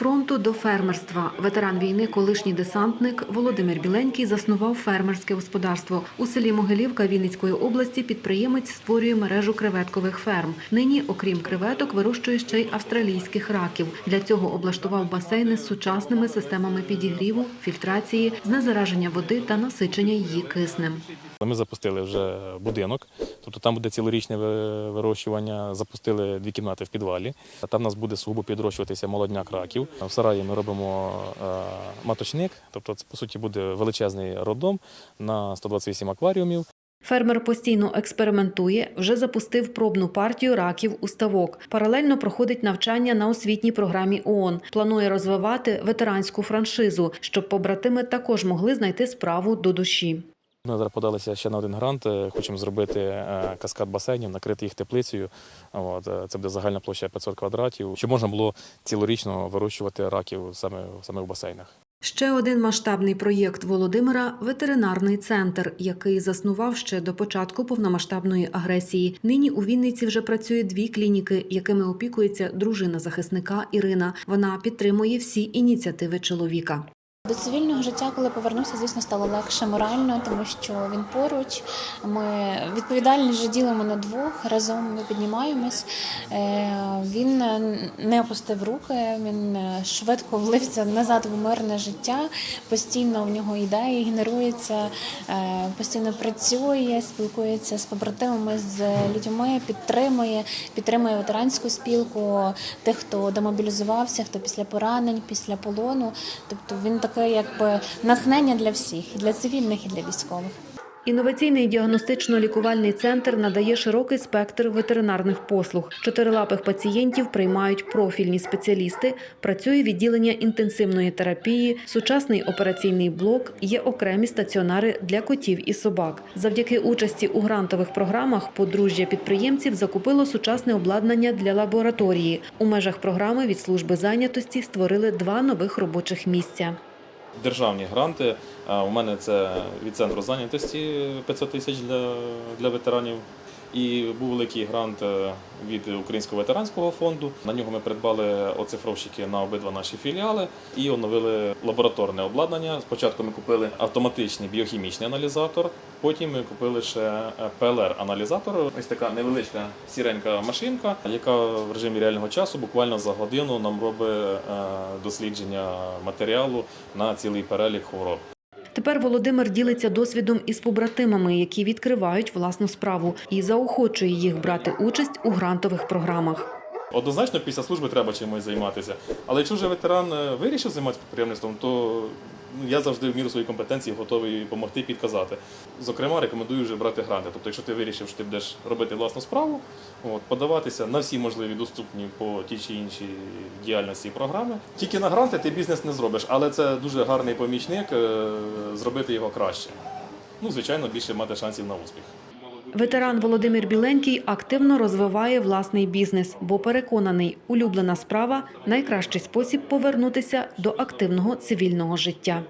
фронту до фермерства. Ветеран війни, колишній десантник Володимир Біленький заснував фермерське господарство. У селі Могилівка Вінницької області підприємець створює мережу креветкових ферм. Нині, окрім креветок, вирощує ще й австралійських раків. Для цього облаштував басейни з сучасними системами підігріву, фільтрації, знезараження води та насичення її киснем. Ми запустили вже будинок, тобто там буде цілорічне вирощування. Запустили дві кімнати в підвалі. Там у нас буде сугубо підрощуватися молодняк раків. В сараї ми робимо е, маточник, тобто це по суті буде величезний роддом на 128 акваріумів. Фермер постійно експериментує, вже запустив пробну партію раків у ставок. Паралельно проходить навчання на освітній програмі ООН. Планує розвивати ветеранську франшизу, щоб побратими також могли знайти справу до душі. Ми зараз подалися ще на один грант. е, Хочемо зробити е, каскад басейнів, накрити їх теплицею. Е, це буде загальна площа 500 квадратів, щоб можна було цілорічно вирощувати раків саме, саме в басейнах. Ще один масштабний проєкт Володимира ветеринарний центр, який заснував ще до початку повномасштабної агресії. Нині у Вінниці вже працює дві клініки, якими опікується дружина захисника Ірина. Вона підтримує всі ініціативи чоловіка. До цивільного життя, коли повернувся, звісно, стало легше морально, тому що він поруч. Ми відповідальність вже ділимо на двох. Разом ми піднімаємось. Е, Він не опустив руки, він швидко влився назад в мирне життя. Постійно в нього ідеї генеруються, е, постійно працює, спілкується з побратимами, з людьми, підтримує, підтримує ветеранську спілку, тих, хто демобілізувався, хто після поранень, після полону. Тобто він таке якби натхнення для всіх, і для цивільних, і для військових. Інноваційний діагностично-лікувальний центр надає широкий спектр ветеринарних послуг. Чотирилапих пацієнтів приймають профільні спеціалісти, працює відділення інтенсивної терапії, сучасний операційний блок, є окремі стаціонари для котів і собак. Завдяки участі у грантових програмах подружжя підприємців закупило сучасне обладнання для лабораторії. У межах програми від служби зайнятості створили два нових робочих місця. Державні гранти. У мене це від центру зайнятості 500 тисяч для, для ветеранів. І був великий грант е, від Українського ветеранського фонду. На нього ми придбали оцифровщики на обидва наші філіали і оновили лабораторне обладнання. Спочатку ми купили автоматичний біохімічний аналізатор, потім ми купили ще ПЛР-аналізатор. Ось така невеличка сіренька машинка, яка в режимі реального часу буквально за годину нам робить е, дослідження матеріалу на цілий перелік хвороб. Тепер Володимир ділиться досвідом із побратимами, які відкривають власну справу, і заохочує їх брати участь у грантових програмах. Однозначно, після служби треба чимось займатися. Але якщо вже ветеран е, вирішив займатися підприємництвом, то я завжди в міру своїх компетенцій готовий допомогти підказати. Зокрема, рекомендую вже брати гранти. Тобто, якщо ти вирішив, що ти будеш робити власну справу, от, подаватися на всі можливі доступні по тій чи іншій діяльності програми. Тільки на гранти ти бізнес не зробиш, але це дуже гарний помічник е, зробити його краще. Ну, звичайно, більше мати шансів на успіх. Ветеран Володимир Біленький активно розвиває власний бізнес, бо переконаний, улюблена справа найкращий спосіб повернутися до активного цивільного життя.